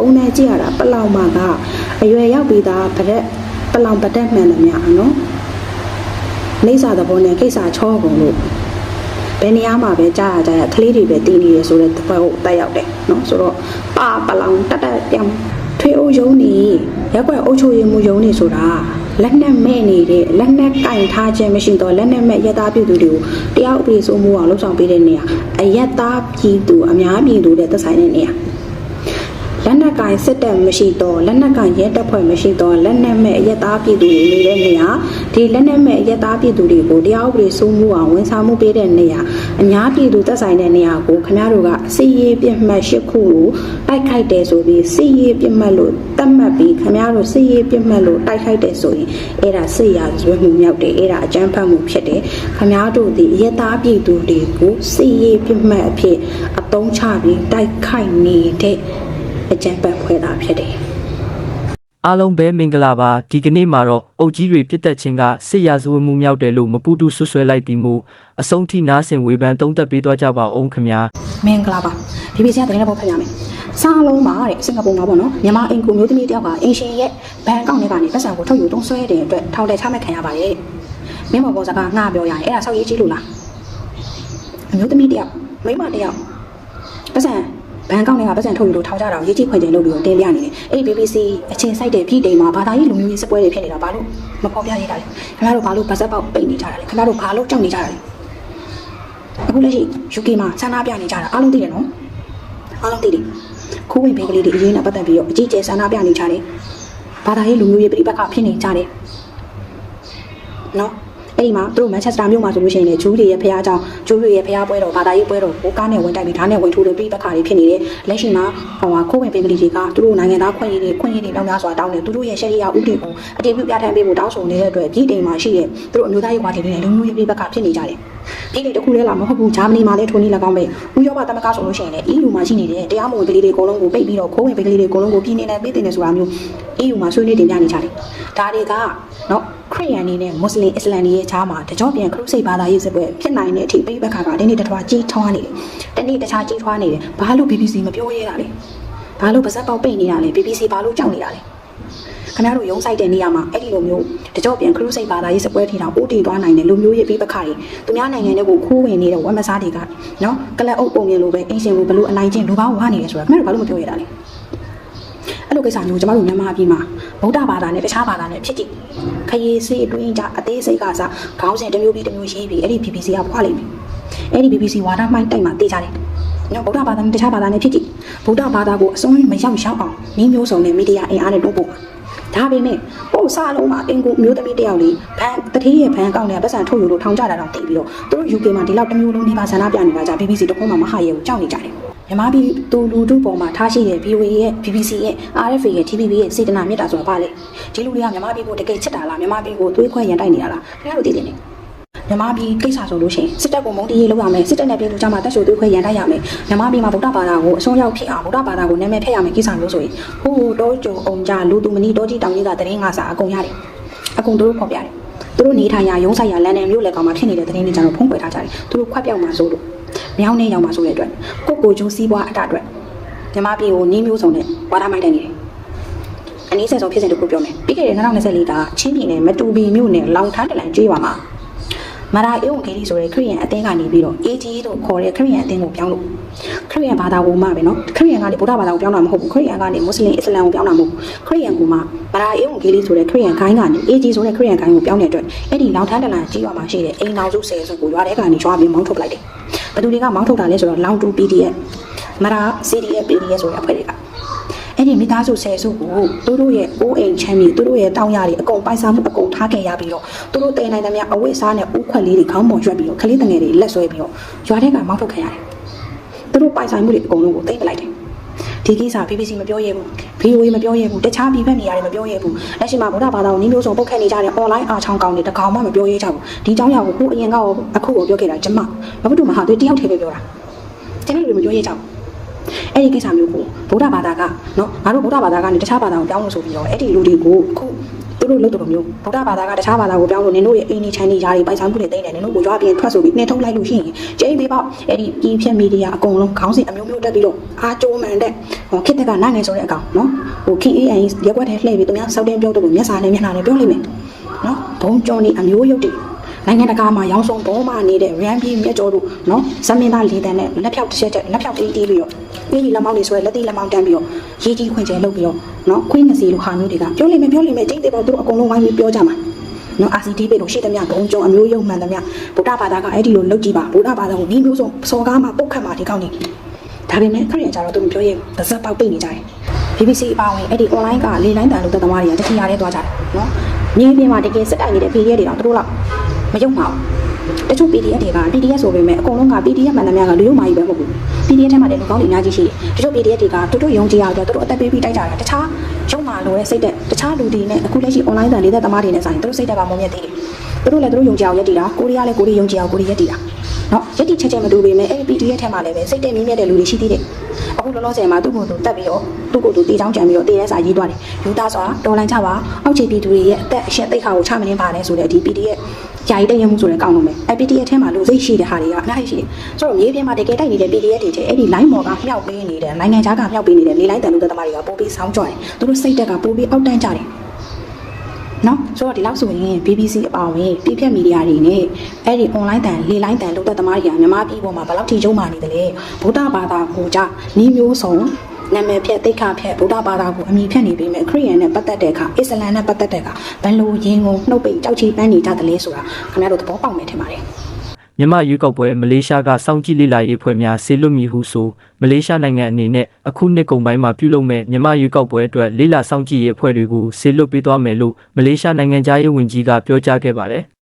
ပုံနဲ့ကြည့်ရတာပလောင်မှာကအရွယ်ရောက်ပြီးသားဗရက်ပလောင်ပတက်မှန်တယ်များနော်နေစာသဘောနဲ့ကိစ္စချောကုန်လို့ဘယ်နေရာမှာပဲကြားရကြရကလေးတွေပဲတည်နေရဆိုတဲ့သဘောကိုတက်ရောက်တယ်နော်ဆိုတော့ပါပလောင်တက်တက်ပြောင်းထွေးအိုးယုံနေရက်ွက်အုပ်ချုပ်ရေးမှုယုံနေဆိုတာလက်နက်မဲ့နေတဲ့လက်နက်ကင်ထားခြင်းမရှိတော့လက်နက်မဲ့ရက်သားပြည်သူတွေကိုတရားဥပဒေစိုးမိုးအောင်လှုပ်ဆောင်ပေးတဲ့နေရာအရက်သားပြည်သူအများပြည်သူတဲ့သက်ဆိုင်တဲ့နေရာ လက်နက်ကင်စစ်တပ်မရှိတော့လက်နက်ကင်ရဲတပ်ဖွဲ့မရှိတော့လက်နက်မဲ့အရက်သားပြည်သူတွေနေတဲ့နေရာဒီလက်နက်မဲ့အရက်သားပြည်သူတွေကိုတရားဥပဒေစိုးမိုးအောင်ဝန်ဆောင်မှုပေးတဲ့နေရာအများပြည်သူသက်ဆိုင်တဲ့နေရာကိုခင်ဗျားတို့ကစီရေးပြစ်မှတ်၈ခုကိုတိုက်ခိုက်တယ်ဆိုပြီးစီရေးပြစ်မှတ်လို့တတ်မှတ်ပြီးခင်ဗျားတို့စီရေးပြစ်မှတ်လို့တိုက်ခိုက်တယ်ဆိုရင်အဲ့ဒါစစ်ရာဇဝတ်မှုမြောက်တယ်အဲ့ဒါအကြမ်းဖက်မှုဖြစ်တယ်ခင်ဗျားတို့ဒီအရက်သားပြည်သူတွေကိုစီရေးပြစ်မှတ်အဖြစ်အသုံးချပြီးတိုက်ခိုက်နေတဲ့ အကြမ်းဖက်ဖွဲ့တာဖြစ်တယ်အားလုံးပဲမင်္ဂလာပါဒီကနေ့မှာတော့အုတ်ကြီးတွေပြစ်တက်ခြင်းကစစ်ရာဇဝတ်မှုမြောက်တယ်လို့မပူတူဆွဆွဲလိုက်ပြီးမှုအဆုံးထိနားဆင်ဝေဖန်သုံးသပ်ပေးသွားကြပါအောင်ခင်ဗျာမင်္ဂလာပါ BBC ကတကယ်တော့ဖတ်ရမယ်စားလုံးမှာတဲ့စင်ကာပူမှာပေါ့နော်မြန်မာအင်ကူမျိုးသမီးတယောက်ကအင်ရှင်ရဲ့ဘဏ်အကောင့်ထဲကနေပတ်စံကိုထုတ်ယူသုံးစွဲတဲ့အတွက်ထောင်ထဲချမှတ်ခံရပါတယ်မင်းမော်ပေါ်စကားငှားပြောရရင်အဲ့ဒါဆောက်ရေးကြီးလို့လားအမျိုးသမီးတယောက်မိန်းမတယောက်ပတ်စံ ဘဏ်အကောင့်ထဲကပတ်စံထုတ်ယူလို့ထောင်ကြတာကိုရေးကြီးခွင့်ကျင်လုပ်ပြီးတော့တင်ပြနေတယ်အဲ့ဒီ BBC အချင်းစိုက်တဲ့ပြည်တိမ်မှာဘာသာရေးလူမျိုးရေးစပွဲတွေဖြစ်နေတာဘာလို့မဖော်ပြရတာလဲခင်ဗျားတို့ဘာလို့ဗတ်ဆက်ပေါက်ပိတ်နေကြတာလဲခင်ဗျားတို့ဘာလို့ကြောက်နေကြတာလဲအခုလက်ရှိ UK မှာဆန္ဒပြနေကြတာအားလုံးသိတယ်နော်အားလုံးသိတယ်ခိုးဝင်ဘေးကလေးတွေအရေးနဲ့ပတ်သက်ပြီးတော့အကြီးကျယ်ဆန္ဒပြနေကြတယ်ဘာသာရေးလူမျိုးရေးပြိပက္ခဖြစ်နေကြတယ်နော် အဲ့ဒီမှာသူတို့မန်ချက်စတာမြို့မှာဆိုလို့ရှိရင်လေဂျူးတွေရဲ့ဖះအကြောင်းဂျူးတွေရဲ့ဖះပွဲတော်ဘာသာရေးပွဲတော်ကိုကားနဲ့ဝင်တိုက်ပြီးဓာတ်နဲ့ဝင်ထိုးတဲ့ပြိပက္ခတွေဖြစ်နေတယ်လက်ရှိမှာဟိုဟာခိုးဝင်ဘေးကလေးတွေကသူတို့နိုင်ငံသားခွင့်ရည်တွေခွင့်ရည်တွေတောင်းများစွာတောင်းတယ်သူတို့ရဲ့ရှယ်ရီယာဥပဒေကိုအတည်ပြုပြဋ္ဌာန်းပေးဖို့တောင်းဆိုနေတဲ့အတွက်ပြည်တိမ်မှာရှိတဲ့သူတို့အမျိုးသားရေးဝါဒီတွေနဲ့လူမျိုးရေးပြိပက္ခဖြစ်နေကြတယ် ပြည်တိမ်တစ်ခုတည်းလားမဟုတ်ဘူးဂျာမနီမှာလည်းထိုနည်း၎င်းပဲဥရောပသမဂ္ဂဆိုလို့ရှိရင်လည်း EU မှာရှိနေတဲ့တရားမဝင်ကလေးတွေအကုန်လုံးကိုပိတ်ပြီးတော့ခိုးဝင်ဘေးကလေးတွေအကုန်လုံးကိုပြည်နေနဲ့ပြည်တင်နေဆိုတာမျိုး EU မှာဆွေးနွေးတင်ပြနေကြတယ်ဒါတွေကနော်ခရစ်ယာန်နေနဲ့မွတ်စလင်အစ္စလမ်တွေရဲ့ခြားမှာတကြောပြန်ခရုစိတ်ဘာသာရေးစစ်ပွဲဖြစ်နိုင်တဲ့အထိပြိပက္ခကဒီနေ့တထွားကြီးထွားနေတယ်။တနေ့တခြားကြီးထွားနေတယ်။ဘာလို့ BBC မပြောရတာလဲ။ဘာလို့ပါဇက်ပေါက်ပိတ်နေတာလဲ BBC ဘာလို့ကြောက်နေတာလဲ။ ခင်ဗျားတို့ရုံးဆိုင်တဲ့နေရာမှာအဲ့ဒီလိုမျိုးတကြောပြန်ခရုစိတ်ဘာသာရေးစစ်ပွဲထီတောင်အိုးတီသွားနိုင်တဲ့လူမျိုးရေးပြိပက္ခတွေသူများနိုင်ငံတွေကိုခိုးဝင်နေတဲ့ဝမ်မစားတွေကနော်ကလပ်အုပ်ပုံမြင်လိုပဲအင်ရှင်ကိုဘလို့အနိုင်ချင်းလူပေါင်းဝါနေတယ်ဆိုတာခင်ဗျားတို့ဘာလို့မပြောရတာလဲ။အဲ့လိုကိစ္စမျိုးကျမတို့မြန်မာပြည်မှာဗုဒ္ဓဘာသာနဲ့တခြားဘာသာနဲ့ဖြစ်ကြည့်ခရီးစေးအတွင်းကြအသေးစိတ်ကစားခေါင်းစဉ်တစ်မျိုးပြီးတစ်မျိုးရေးပြီးအဲ့ဒီ BBC ကဖွာလိမ့်မယ်အဲ့ဒီ BBC ဝါဒမှိုင်းတိုက်မှာတေးကြတယ်နော်ဗုဒ္ဓဘာသာနဲ့တခြားဘာသာနဲ့ဖြစ်ကြည့်ဗုဒ္ဓဘာသာကိုအစွန်းမရောက်ရောက်အောင်နည်းမျိုးစုံနဲ့မီဒီယာအင်အားနဲ့တိုးပို့ပါ ဒါပေမဲ့ပို့စားလုံးမှာအင်ကိုမျိုးသမီးတယောက်လေးဘန်တတိယဘန်ကောက်နဲ့ပတ်စံထုတ်ယူလို့ထောင်ကြတာတော့တည်ပြီးတော့သူတို့ UK မှာဒီလောက်တစ်မျိုးလုံးဒီပါဆန္ဒပြနေတာကြ BBC တခုမှမဟာရဲကိုကြောက်နေကြတယ်မြန်မာပြည်သူလူထုပေါ်မှာထားရှိတဲ့ VOA ရဲ့ BBC ရဲ့ RFA ရဲ့ TVB ရဲ့စေတနာမြတ်တာဆိုတာပါလေဒီလူတွေကမြန်မာပြည်ကိုတကယ်ချစ်တာလားမြန်မာပြည်ကိုသွေးခွဲရန်တိုက်နေတာလားခင်ဗျားတို့သိတယ်နေ မြန်မာပြည်ကိစ္စဆိုလို့ရှိရင်စစ်တပ်ကိုမုန်းတီးရေးလုပ်ရမယ်စစ်တပ်နဲ့ပြည်သူကြားမှာတက်ရှိုသွေးခွဲရန်တိုက်ရမယ်မြန်မာပြည်မှာဗုဒ္ဓဘာသာကိုအစွန်းရောက်ဖြစ်အောင်ဗုဒ္ဓဘာသာကိုနာမည်ဖျက်ရမယ်ကိစ္စမျိုးဆိုရင်ဟိုးတောကြုံအောင်ကြလူသူမနီတောကြီးတောင်ကြီးကတရင်ငါစာအကုန်ရတယ်အကုန်တို့ဖော်ပြတယ်သူတို့နေထိုင်ရာရုံးဆိုင်ရာလန်နယ်မြို့လေကောင်မှာဖြစ်နေတဲ့တရင်တွေကျွန်တော်ဖုံးကွယ်ထားကြတယ်သူတို့ခွက်ပြောက်မှာဆိုလို့မြောင်းနေရောက်မှာဆိုတဲ့အတွက်ကိုကိုကျိုးစီးပွားအတာအတွက်မြန်မာပြည်ကိုနင်းမျိုးစုံနဲ့ဝါဒမိုက်တိုင်နေတယ်အနည်းဆက်ဆုံးဖြစ်စဉ်တစ်ခုပြောမယ်ပြီးခဲ့တဲ့2024ကချင်းပြည်နယ်မတူပီမြို့နယ်လောင်ထန်းတလန်ကျွေးပါမှာ မာရာအေဝန်ဂေလိဆိုတဲ့ခရစ်ယာန်အသင်းကနေပြီးတော့ AGE လို့ခေါ်တဲ့ခရစ်ယာန်အသင်းကိုပြောင်းလို့ခရစ်ယာန်ဘာသာကိုမှပဲနော်ခရစ်ယာန်ကနေဗုဒ္ဓဘာသာကိုပြောင်းတာမဟုတ်ဘူးခရစ်ယာန်ကနေမွတ်စလင်အစ္စလာမ်ကိုပြောင်းတာမဟုတ်ဘူးခရစ်ယာန်ကမှမာရာအေဝန်ဂေလိဆိုတဲ့ခရစ်ယာန်ခိုင်းကနေ AGE ဆိုတဲ့ခရစ်ယာန်ခိုင်းကိုပြောင်းတဲ့အတွက်အဲ့ဒီလောင်ထန်းတလန်ကြီးရွာမှာရှိတဲ့အိမ်တော်စု၁၀စုကိုရွာထဲကနေရွာပြီးမောင်းထုတ်လိုက်တယ်ဘယ်သူတွေကမောင်းထုတ်တာလဲဆိုတော့လောင်တူ PDF မာရာ CDF PDF ဆိုတဲ့အဖွဲ့တွေက အဲ့ဒီမိသားစုဆယ်စုကိုသူတို့ရဲ့အိုးအိမ်ချမ်းမြေသူတို့ရဲ့တောင်းရတွေအကုန်ပိုင်စားမှုအကုန်ထားခဲ့ရပြီးတော့သူတို့တည်နိုင်သမျှအဝိစားနဲ့ဥခွက်လေးတွေခေါင်းပေါ်ရွက်ပြီးတော့ခလေးတငယ်တွေလက်ဆွဲပြီးတော့ရွာထဲကမောက်ထုတ်ခဲ့ရတယ်သူတို့ပိုင်ဆိုင်မှုတွေအကုန်လုံးကိုသိမ်းပလိုက်တယ်ဒီကိစ္စ BBC မပြောရဘူး VOA မပြောရဘူးတခြားပြည်ပနေရာတွေမပြောရဘူးလက်ရှိမှာဗုဒ္ဓဘာသာကိုနည်းမျိုးစုံပုတ်ခတ်နေကြတဲ့ online အားချောင်းကောင်တွေတကောင်မှမပြောရကြဘူးဒီအကြောင်းအရာကိုခုအရင်ကအခုကိုပြောခဲ့တာကျမဘာဖြစ်လို့မဟာသူတယောက်တည်းပဲပြောတာကျန်တဲ့လူတွေမပြောရကြဘူး အဲ့ဒီကိစ္စမျိုးကိုဗုဒ္ဓဘာသာကနော်ငါတို့ဗုဒ္ဓဘာသာကနေတခြားဘာသာကိုပြောင်းလို့ဆိုပြီးတော့အဲ့ဒီလူတွေကိုအခုသူတို့လုပ်တော်မျိုးဗုဒ္ဓဘာသာကတခြားဘာသာကိုပြောင်းလို့နင်တို့ရဲ့အင်းနေချမ်းနေရာတွေပိုင်ဆိုင်မှုတွေသိနေတယ်နင်တို့ကိုကြွားပြင်ထွက်ဆိုပြီးနှင်ထုတ်လိုက်လို့ရှိရင်ကျင်းသေးပေါ့အဲ့ဒီကြီးဖြတ်မီဒီယာအကုန်လုံးခေါင်းစဉ်အမျိုးမျိုးတက်ပြီးတော့အားကြိုးမှန်တဲ့ဟိုခေတ်တက်ကနိုင်နေဆိုတဲ့အကောင်နော်ဟို KAN ရက်ွက်တဲ့လှည့်ပြီးသူများစောက်တင်ပြောတော့မျက်စာနဲ့မျက်နှာနဲ့ပြောလိမ့်မယ်နော်ဘုံကျော်နေအမျိုးရုပ်တွေနိုင်ငံတကာမှာရောင်းဆုံးဘောမနေတဲ့ RAM ပြည်မြတ်ကျော်တို့နော်ဇမင်းသားလေးတန်းနဲ့လက်ဖြောက်တစ်ချက်ချက်လက်ဖြောက်တီးတီးပြီးတော့ အင်းကြီးလက်မောင်းတွေဆွဲလက်တီးလက်မောင်းတန်းပြီးတော့ရေးကြီးခွင့်ကျဲလုပ်ပြီးတော့နော်ခွင်းငစီလိုဟာမျိုးတွေကပြောလိမ့်မယ်ပြောလိမ့်မယ်ကျိတ်တဲ့ပေါ့သူတို့အကုန်လုံးဝိုင်းပြီးပြောကြမှာနော် RCD ပဲလို့ရှိသမျှဘုံကျော်အမျိုးရုပ်မှန်သမျှဗုဒ္ဓဘာသာကအဲ့ဒီလိုလုပ်ကြည့်ပါဗုဒ္ဓဘာသာကိုပြီးမျိုးစုံစော်ကားမှာပုတ်ခတ်မှာဒီကောင်းနေဒါပေမဲ့ခရီးရကြတော့သူမပြောရဲဘူးတစ်စက်ပေါက်ပိတ်နေကြတယ် BBC အပါဝင်အဲ့ဒီ online ကလေလိုင်းတန်လို့တဲ့သမားတွေကတတိယရဲသွားကြတယ်နော်မြေပြင်မှာတကယ်စက်တိုက်နေတဲ့ PDF တွေတော့သူတို့လောက်မယုံပါဘူး တချို့ PDF တွေက PDF ဆိုပေမဲ့အကုန်လုံးက PDF မှန်သမျှကလူရုံမာကြီးပဲမဟုတ်ဘူး PDF ထဲမှာလည်းလူကောင်းတွေအများကြီးရှိတယ်တချို့ PDF တွေကတူတူယုံကြည်ရတော့သူတို့အသက်ပေးပြီးတိုက်ကြတာတခြားယုံမာလို့ရဲ့စိတ်သက်တခြားလူတွေနဲ့အခုလက်ရှိ online တန်လေးတဲ့သမားတွေနဲ့ဆိုင်သူတို့စိတ်သက်ကမုံမြတ်သေးတယ်သူတို့လည်းသူတို့ယုံကြည်အောင်ရက်တည်တာကိုရီးယားလည်းကိုရီးယုံကြည်အောင်ကိုရီးရက်တည်တာနော်ရက်တည်ချက်ချက်မတူပေမဲ့အဲ့ဒီ PDF ထဲမှာလည်းပဲစိတ်သက်မြင့်မြတ်တဲ့လူတွေရှိသေးတယ်အခုလောလောဆယ်မှာသူ့ကိုယ်သူတက်ပြီးတော့သူ့ကိုယ်သူတေးချောင်းကြံပြီးတော့တေးရဲစာရေးသွားတယ်ယူသားစွာတော်လန်ချပါအောက်ခြေပြည်သူတွေရဲ့အသက်အရှင်သိက္ခာကိုချမနေပါနဲ့ဆိုတဲ့ဒီ PDF ယာယီတည့်ရမှုဆိုတဲ့ကောင်းလုံးပဲအဲ့ PDF ထဲမှာလူစိတ်ရှိတဲ့ဟာတွေကအများကြီးရှိတယ်ဆိုတော့မြေပြင်မှာတကယ်တိုက်နေတဲ့ PDF တွေတဲ့အဲ့ဒီ line ပေါ်ကမြောက်ပေးနေတဲ့နိုင်ငံခြားကမြောက်ပေးနေတဲ့လေလိုင်းတန်လို့တဲ့သမားတွေကပို့ပြီးဆောင်းကြွတယ်သူတို့စိတ်တက်ကပို့ပြီးအောက်တန်းကြတယ်နော်ဆိုတော့ဒီလောက်ဆိုရင် BBC အပါအဝင်ပြည်ဖြတ်မီဒီယာတွေနဲ့အဲ့ဒီ online တန်လေလိုင်းတန်လို့တဲ့သမားတွေကမြန်မာပြည်ပေါ်မှာဘယ်လောက်ထိရုံမာနေတယ်လဲဗုဒ္ဓဘာသာကိုကြနီးမျိုးစုံ နာမည်ဖြတ်တိတ်ခဖြတ်ဗုဒ္ဓဘာသာကိုအမိဖြတ်နေပြီးမြဲခရစ်ယာန်နဲ့ပတ်သက်တဲ့အခါအစ္စလမ်နဲ့ပတ်သက်တဲ့အခါဘယ်လိုရင်ကုန်နှုတ်ပိတ်ကြောက်ချီပန်းနေကြတယ်လဲဆိုတာခင်ဗျားတို့သဘောပေါက်မယ်ထင်ပါတယ်မြန်မာရွေးကောက်ပွဲမလေးရှားကစောင့်ကြည့်လေ့လာရေးအဖွဲ့များဆေလွတ်မီဟုဆိုမလေးရှားနိုင်ငံအနေနဲ့အခုနှစ်ကုန်ပိုင်းမှာပြုလုပ်မဲ့မြန်မာရွေးကောက်ပွဲအတွက်လေ့လာစောင့်ကြည့်ရေးအဖွဲ့တွေကိုဆေလွတ်ပေးသွားမယ်လို့မလေးရှားနိုင်ငံသားရေးဝန်ကြီးကပြောကြားခဲ့ပါတယ်။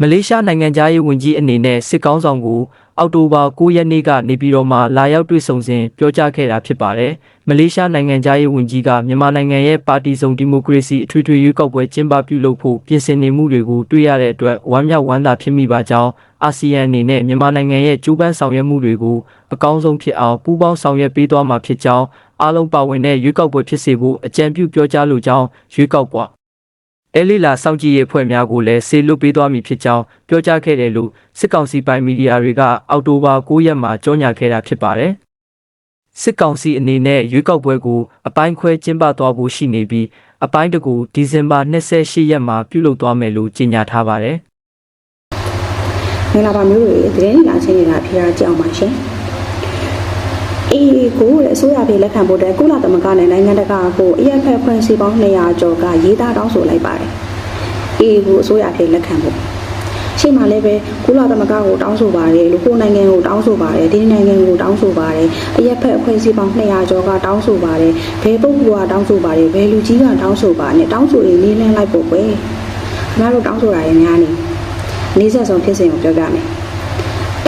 မလေးရှားနိုင်ငံသားရေးဝန်ကြီးအနေနဲ့စစ်ကောင်းဆောင်ကိုအောက်တိုဘာ9ရက်နေ့ကနေပြည်တော်မှာလာရောက်တွေ့ဆုံစဉ်ပြောကြားခဲ့တာဖြစ်ပါတယ်။မလေးရှားနိုင်ငံသားရေးဝန်ကြီးကမြန်မာနိုင်ငံရဲ့ပါတီစုံဒီမိုကရေစီအထွေထွေရွေးကောက်ပွဲကျင်းပပြုလုပ်ဖို့ပြင်ဆင်နေမှုတွေကိုတွေ့ရတဲ့အတွက်ဝမ်းမြောက်ဝမ်းသာဖြစ်မိပါကြောင်းအာဆီယံအနေနဲ့မြန်မာနိုင်ငံရဲ့ကျူးပန်းဆောင်ရွက်မှုတွေကိုအကောင်းဆုံးဖြစ်အောင်ပူးပေါင်းဆောင်ရွက်ပေးသွားမှာဖြစ်ကြောင်းအားလုံးပါဝင်တဲ့ရွေးကောက်ပွဲဖြစ်စေဖို့အကြံပြုပြောကြားလိုကြောင်းရွေးကောက်ပွဲ အဲလီလာစောင့်ကြည့်ရေးအဖွဲ့များကိုလည်းဆေလွတ်ပေးသွားမည်ဖြစ်ကြောင်းပြောကြားခဲ့တယ်လို့စစ်ကောင်စီပိုင်မီဒီယာတွေကအောက်တိုဘာ9ရက်မှာကြောညာခဲ့တာဖြစ်ပါတယ်။စစ်ကောင်စီအနေနဲ့ရွေးကောက်ပွဲကိုအပိုင်းခွဲကျင်းပသွားဖို့ရှိနေပြီးအပိုင်းတကူဒီဇင်ဘာ28ရက်မှာပြုလုပ်သွားမယ်လို့ကြေညာထားပါတယ်။မင်္ဂလာပါမျိုးတွေသတင်းလာချင်းနေတာဖေးရကြအောင်ပါရှင် အေးကိုတဲ့အစိုးရဖေးလက်ခံဖို့တဲ့ကုလသမဂ္ဂနဲ့နိုင်ငံတကာကိုအရက်ဖက်ဖွဲ့စည်းပေါင်း200ကျော်ကရေးသားတောင်းဆိုလိုက်ပါတယ်အေးကိုအစိုးရဖေးလက်ခံဖို့ရှေ့မှာလည်းပဲကုလသမဂ္ဂကိုတောင်းဆိုပါတယ်လူကိုနိုင်ငံကိုတောင်းဆိုပါတယ်ဒီနိုင်ငံကိုတောင်းဆိုပါတယ်အရက်ဖက်အဖွဲ့အစည်းပေါင်း200ကျော်ကတောင်းဆိုပါတယ်ဘယ်ပုဂ္ဂိုလ်ကတောင်းဆိုပါတယ်ဘယ်လူကြီးကတောင်းဆိုပါနဲ့တောင်းဆိုရင်နင်းလင်းလိုက်ဖို့ပဲခင်ဗျားတို့တောင်းဆိုတာရင်များနေနေဆက်ဆုံးဖြစ်စဉ်ကိုပြောပြမယ်။တ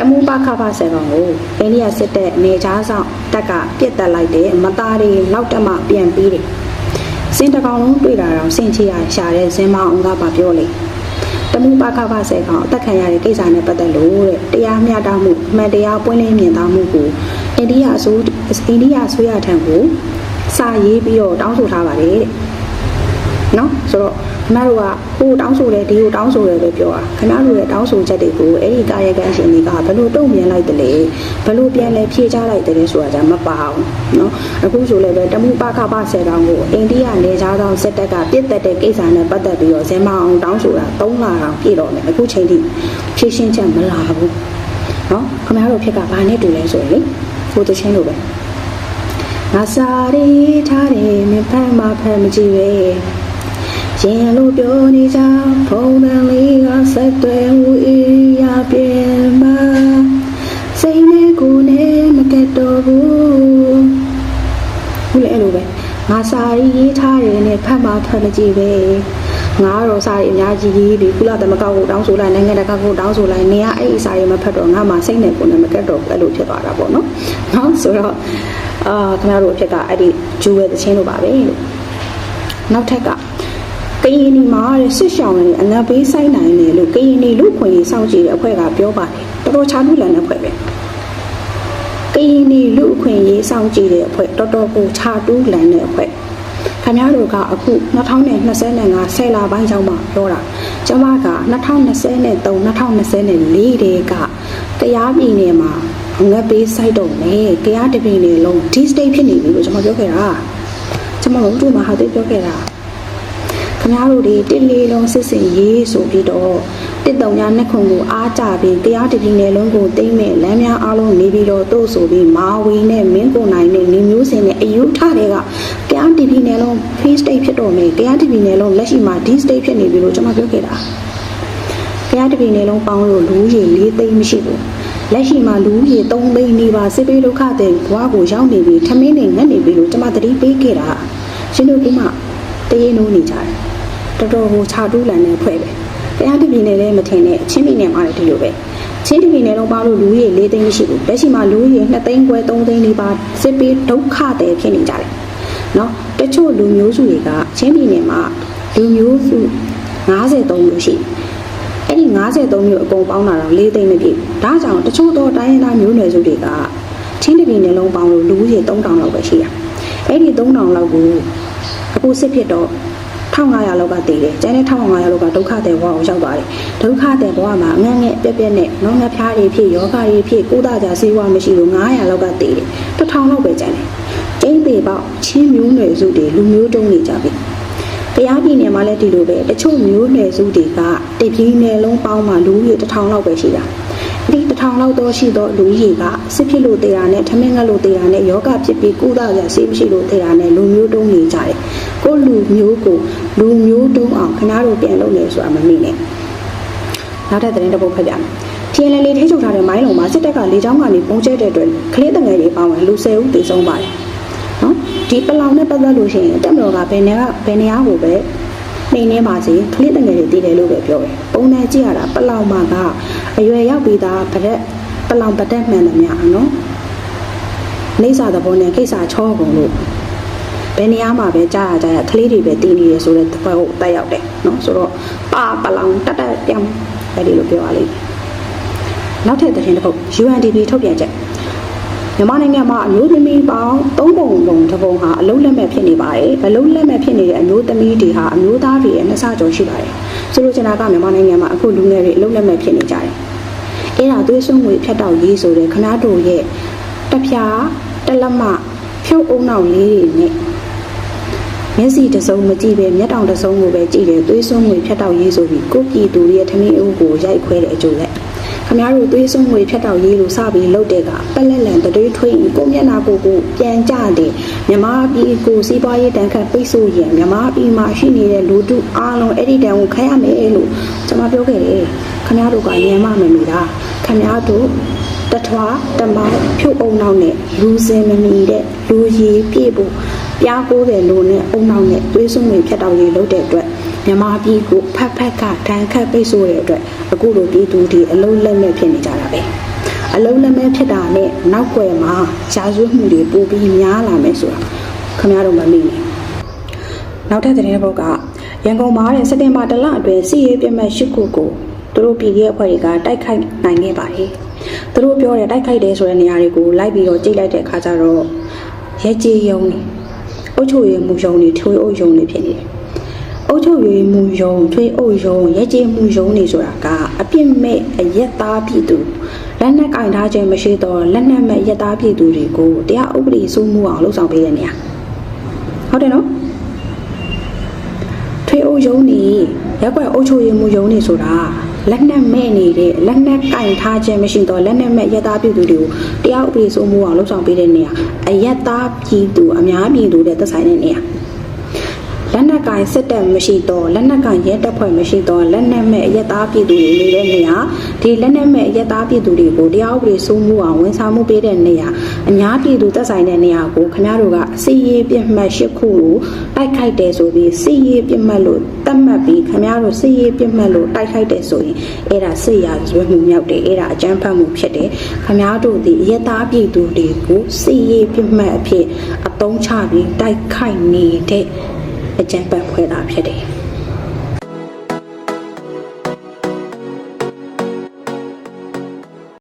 မူပခဖဆယ်ကောင်ကိုအိန္ဒိယစစ်တပ်နေချားဆောင်တပ်ကပြစ်တက်လိုက်တဲ့မသားတွေလောက်တက်မှပြန်ပြီးတယ်။စင်တကောင်လုံးတွေ့တာတော့စင်ချီရရှာတဲ့ဇင်မအောင်ကပါပြောလေ။တမူပခဖဆယ်ကောင်အသက်ခံရတဲ့ကိစ္စနဲ့ပတ်သက်လို့တဲ့တရားမျှတမှုအမှန်တရားပွင့်လင်းမြင်သာမှုကိုအိန္ဒိယအစိုးအိန္ဒိယအစိုးရထံကိုစာရေးပြီးတော့တောင်းဆိုထားပါတယ်တဲ့။နော်ဆိုတော့ ခင်ဗျားတို့ကဟိုတောင်းဆိုတယ်ဒီကိုတောင်းဆိုတယ်ပဲပြောတာခင်ဗျားတို့ရဲ့တောင်းဆိုချက်တွေကိုအဲ့ဒီကာယကံရှင်တွေကဘယ်လိုတုံ့ပြန်လိုက်တယ်လဲဘယ်လိုပြန်လဲဖြေချလိုက်တယ်လဲဆိုတာじゃမပါဘူးနော်အခုဆိုလည်းပဲတမှုပခပဆယ်တောင်ကိုအိန္ဒိယနေသားဆောင်စစ်တပ်ကပြစ်တက်တဲ့ကိစ္စနဲ့ပတ်သက်ပြီးတော့ဇင်မအောင်တောင်းဆိုတာ၃လအောင်ပြည့်တော့မယ်အခုချိန်ထိဖြေရှင်းချက်မလာဘူးနော်ခင်ဗျားတို့ဖြစ်ကဘာနဲ့တူလဲဆိုရင်လေကိုတချင်းလိုပဲငါစားရီထားတယ်မဖက်မဖက်မကြည့်ပဲ ရင်လို့ပြောနေကြဖုန်းတန်လေးကဆက်သွယ်မှုအေးရပြင်ပါစိတ်နဲ့ကိုယ်နဲ့မကတ်တော့ဘူးဘူးလေအဲ့လိုပဲငါစာရီရေးထားတယ်နဲ့ဖတ်မှဖတ်မကြည့်ပဲငါတော့စာရီအများကြီးရေးပြီးကုလသမဂ္ဂကိုတောင်းဆိုလိုက်နိုင်ငံတကာကိုတောင်းဆိုလိုက်နေရအဲ့ဒီစာရီမဖတ်တော့ငါမှစိတ်နဲ့ကိုယ်နဲ့မကတ်တော့ဘူးအဲ့လိုဖြစ်သွားတာပေါ့နော်နော်ဆိုတော့အာခင်ဗျားတို့အဖြစ်ကအဲ့ဒီဂျူဝဲသချင်းလိုပါပဲလို့နောက်ထပ်က ကရင်နီမှာတဲ့ဆစ်ရှောင်းနေအနာပေးဆိုင်နိုင်တယ်လို့ကရင်နီလူခွင့်ရေးစောင့်ကြည့်တဲ့အဖွဲ့ကပြောပါတယ်တော်တော်ချားလူလန်တဲ့အဖွဲ့ပဲကရင်နီလူခွင့်ရေးစောင့်ကြည့်တဲ့အဖွဲ့တော်တော်ကိုချာတူးလန်တဲ့အဖွဲ့ဘခင်ဗျားတို့ကအခု2025ဆယ်လပိုင်းကျောင်းမှာပြောတာကျမက2023 2024တေကတရားပြည်နယ်မှာငွေပေးစိုက်တော့မယ်တရားတပြည်နယ်လုံးဒီ state ဖြစ်နေပြီလို့ကျွန်မပြောခဲ့တာကျွန်မတို့တို့မှာဟာသိပြောခဲ့တာ ခင်ဗျားတို့တွေတစ်လေးလုံးစစ်စင်ရေးဆိုပြီးတော့တစ်တုံညာနှစ်ခုကိုအားကြပြီးတရားတပြည်နယ်လုံးကိုတိမ့်မဲ့လမ်းများအားလုံးနေပြီးတော့တို့ဆိုပြီးမာဝီနဲ့မင်းကိုနိုင်နဲ့နေမျိုးစင်နဲ့အယူထတွေကတရားတပြည်နယ်လုံး face state ဖြစ်တော့မယ်တရားတပြည်နယ်လုံးလက်ရှိမှာ D state ဖြစ်နေပြီလို့ကျွန်မပြောခဲ့တာတရားတပြည်နယ်လုံးပေါင်းလို့လူကြီး၄သိန်းမရှိဘူးလက်ရှိမှာလူကြီး၃သိန်းနေပါစစ်ပေးဒုက္ခတဲ့ဘွားကိုရောက်နေပြီထမင်းနဲ့ငတ်နေပြီလို့ကျွန်မသတိပေးခဲ့တာရှင်တို့ကမှတ ရေနိုးနေကြတယ်တော်တော်ကိုခြာတူးလန်တဲ့ဖွဲ့ပဲတရားတပြည်နယ်လည်းမထင်နဲ့ချင်းပြည်နယ်မှာလည်းဒီလိုပဲချင်းတပြည်နယ်လုံးပါလို့လူကြီး၄သိန်းရှိဘူးလက်ရှိမှာလူကြီး2သိန်းခွဲ3သိန်းလေးပါစစ်ပေးဒုက္ခတယ်ဖြစ်နေကြတယ်နော်တချို့လူမျိုးစုတွေကချင်းပြည်နယ်မှာလူမျိုးစု53မျိုးရှိအဲ့ဒီ53မျိုးအကုန်ပေါင်းတာတော့၄သိန်းမပြည့်ဒါကြောင့်တချို့သောတိုင်းရင်းသားမျိုးနွယ်စုတွေကချင်းတပြည်နယ်လုံးပေါင်းလို့လူကြီး3000လောက်ပဲရှိတာအဲ့ဒီ3000လောက်ကို အခုစစ်ဖြစ်တော့1500လောက်ကတည်တယ်။ကျန်တဲ့1500လောက်ကဒုက္ခတဲ့ဘဝကိုရောက်သွားတယ်။ဒုက္ခတဲ့ဘဝမှာအငတ်ငယ်ပြက်ပြက်နဲ့နောငါဖျားတွေဖြစ်ယောဂတွေဖြစ်ကုသကြဆေးဝါးမရှိလို့900လောက်ကတည်တယ်။1000လောက်ပဲကျန်တယ်။ကျင်းသေးပေါက်ချင်းမျိုးနွယ်စုတွေလူမျိုးတုံးနေကြပြီ။တရားပြည်နယ်မှာလည်းဒီလိုပဲတချို့မျိုးနွယ်စုတွေကတပြည်နယ်လုံးပေါင်းမှလူကြီး1000လောက်ပဲရှိတာ။ဒီ1000လောက်တော့ရှိတော့လူကြီးကစစ်ဖြစ်လို့တရားနဲ့ထမင်းငတ်လို့တရားနဲ့ယောဂဖြစ်ပြီးကုသကြဆေးမရှိလို့တရားနဲ့လူမျိုးတုံးနေကြတယ်။ ကိုယ်လူမျိုးကိုလူမျိုးတုံးအောင်ခင်ဗျားတို့ပြန်လုပ်နေဆိုတာမမေ့နဲ့။နောက်ထပ်သတင်းတစ်ပုဒ်ဖတ်ပြမယ်။ TNL ထိချုပ်ထားတဲ့မိုင်းလုံးမှာစစ်တပ်ကလေကြောင်းကနေပုံကျဲတဲ့အတွက်ကလေးတငယ်တွေပါဝင်လူ၁၀ဦးသေဆုံးပါတယ်။နော်ဒီပလောင်နဲ့ပတ်သက်လို့ရှိရင်တက်မတော်ကဘယ်နေကဘယ်နေရာကိုပဲနေနေပါစေကလေးတငယ်တွေတည်တယ်လို့ပဲပြောတယ်။ပုံနဲ့ကြည့်ရတာပလောင်မှာကအရွယ်ရောက်ပြီးသားဗရက်ပလောင်ပတ်သက်မှန်တယ်များနော်။နေစာသဘောနဲ့ကိစ္စချောကုန်လို့ ဘယ်နေရာမှာပဲကြားရကြရကလေးတွေပဲတည်နေရဆိုတဲ့သဘောကိုတက်ရောက်တယ်နော်ဆိုတော့ပါပလောင်တက်တက်ပြောင်းအဲ့ဒီလိုပြောရလိမ့်မယ်နောက်ထပ်သတင်းတစ်ပုဒ် UNDP ထုတ်ပြန်ချက်မြန်မာနိုင်ငံမှာအမျိုးသမီးပေါင်း၃ပုံပုံတစ်ပုံဟာအလုံးလက်မဲ့ဖြစ်နေပါတယ်။အလုံးလက်မဲ့ဖြစ်နေတဲ့အမျိုးသမီးတွေဟာအမျိုးသားတွေရဲ့နှစ်ဆကျော်ရှိပါတယ်။ဆိုလိုချင်တာကမြန်မာနိုင်ငံမှာအခုလူငယ်တွေအလုံးလက်မဲ့ဖြစ်နေကြတယ်။အဲ့ဒါသွေးစွန်းငွေဖြတ်တောက်ရေးဆိုတဲ့ခနာတို့ရဲ့တပြားတစ်လက်မဖြုတ်အုံနောက်လေးတွေနဲ့ မျက်စိတစ်စုံမကြည့်ပဲမျက်တောင်တစ်စုံကိုပဲကြည့်တယ်သွေးစွန်းငွေဖြတ်တောက်ရေးဆိုပြီးကိုယ့်ပြည်သူတွေရဲ့ထမင်းအုပ်ကိုရိုက်ခွဲတဲ့အကျိုးလက်ခမားတို့သွေးစွန်းငွေဖြတ်တောက်ရေးလို့စပြီးလုပ်တဲ့ကပက်လက်လန်တတွေးထွေးရင်ကိုယ့်မျက်နှာကိုကိုပြန်ကြတယ်မြမပြည်ကိုစီးပွားရေးတန်ခတ်ပိတ်ဆို့ရင်မြမပြည်မှာရှိနေတဲ့လူတုအားလုံးအဲ့ဒီတန်ကိုခရရမယ်လို့ကျွန်မပြောခဲ့တယ်ခမားတို့ကညံမမမီတာခမားတို့တထွားတမောင်းဖြုတ်အုံနောက်နဲ့လူစင်မမီတဲ့လူရည်ပြည့်ဖို့ ပြားကိုးတယ်လို့နဲ့အုံနောက်နဲ့သွေးစွန်းတွေဖြတ်တောက်ရေးလုပ်တဲ့အတွက်မြမပြည်ကိုဖက်ဖက်ကတန်ခတ်ပိတ်ဆို့တဲ့အတွက်အခုလိုပြည်သူတွေအလုံးလက်မဲ့ဖြစ်နေကြတာပဲအလုံးလက်မဲ့ဖြစ်တာနဲ့နောက်ွယ်မှာရှားရွံ့မှုတွေပိုပြီးများလာမယ်ဆိုတာခင်ဗျားတို့မမေ့နဲ့နောက်ထပ်သတင်းတစ်ပုဒ်ကရန်ကုန်မှာတဲ့စက်တင်ဘာတလအတွင်းစီရေးပြတ်မဲ့၈ခုကိုသူတို့ပြည်ရဲ့အဖွဲ့တွေကတိုက်ခိုက်နိုင်ခဲ့ပါတယ်။သူတို့ပြောတဲ့တိုက်ခိုက်တယ်ဆိုတဲ့နေရာတွေကိုလိုက်ပြီးတော့ကြိတ်လိုက်တဲ့အခါကျတော့ရဲကြီးယုံနေ အုတ်ချိုရည်မူယုံနေထွေးအုပ်ယုံနေဖြစ်နေတယ်။အုတ်ချိုရည်မူယုံထွေးအုပ်ယုံရဲကြီးမူယုံနေဆိုတာကအပြစ်မဲ့အရက်သားပြည်သူလက်နက်ကင်ထားခြင်းမရှိတော့လက်နက်မဲ့ရက်သားပြည်သူတွေကိုတရားဥပဒေစိုးမှုအောင်လှုပ်ဆောင်ပေးတဲ့နေရာဟုတ်တယ်နော်ထွေးအိုးယုံနေရက်ွက်အုပ်ချုပ်ရေးမှုယုံနေဆိုတာ လက်နက်မဲ့နေတဲ့လက်နက်ကင်ထားခြင်းမရှိတော့လက်နက်မဲ့ရက်သားပြည်သူတွေကိုတရားဥပဒေစိုးမိုးအောင်လှုပ်ဆောင်ပေးတဲ့နေရာအရက်သားပြည်သူအများပြည်သူတဲ့သက်ဆိုင်တဲ့နေရာလက်နက်ကင်စစ်တပ်မရှိတော့လက်နက်ကင်ရဲတပ်ဖွဲ့မရှိတော့လက်နက်မဲ့ရက်သားပြည်သူတွေနေတဲ့နေရာဒီလက်နက်မဲ့ရက်သားပြည်သူတွေကိုတရားဥပဒေစိုးမိုးအောင်ဝန်ဆောင်မှုပေးတဲ့နေရာ အများပြည်သူသက်ဆိုင်တဲ့နေရာကိုခင်ဗျားတို့ကစီရေးပြစ်မှတ်၈ခုကိုတိုက်ခိုက်တယ်ဆိုပြီးစီရေးပြစ်မှတ်လို့တတ်မှတ်ပြီးခင်ဗျားတို့စီရေးပြစ်မှတ်လို့တိုက်ခိုက်တယ်ဆိုရင်အဲ့ဒါစစ်ရာဇဝတ်မှုမြောက်တယ်အဲ့ဒါအကြမ်းဖက်မှုဖြစ်တယ်ခင်ဗျားတို့ဒီရက်သားပြည်သူတွေကိုစီရေးပြစ်မှတ်အဖြစ်အသုံးချပြီးတိုက်ခိုက်နေတဲ့အကြမ်းဖက်ဖွဲ့တာဖြစ်တယ်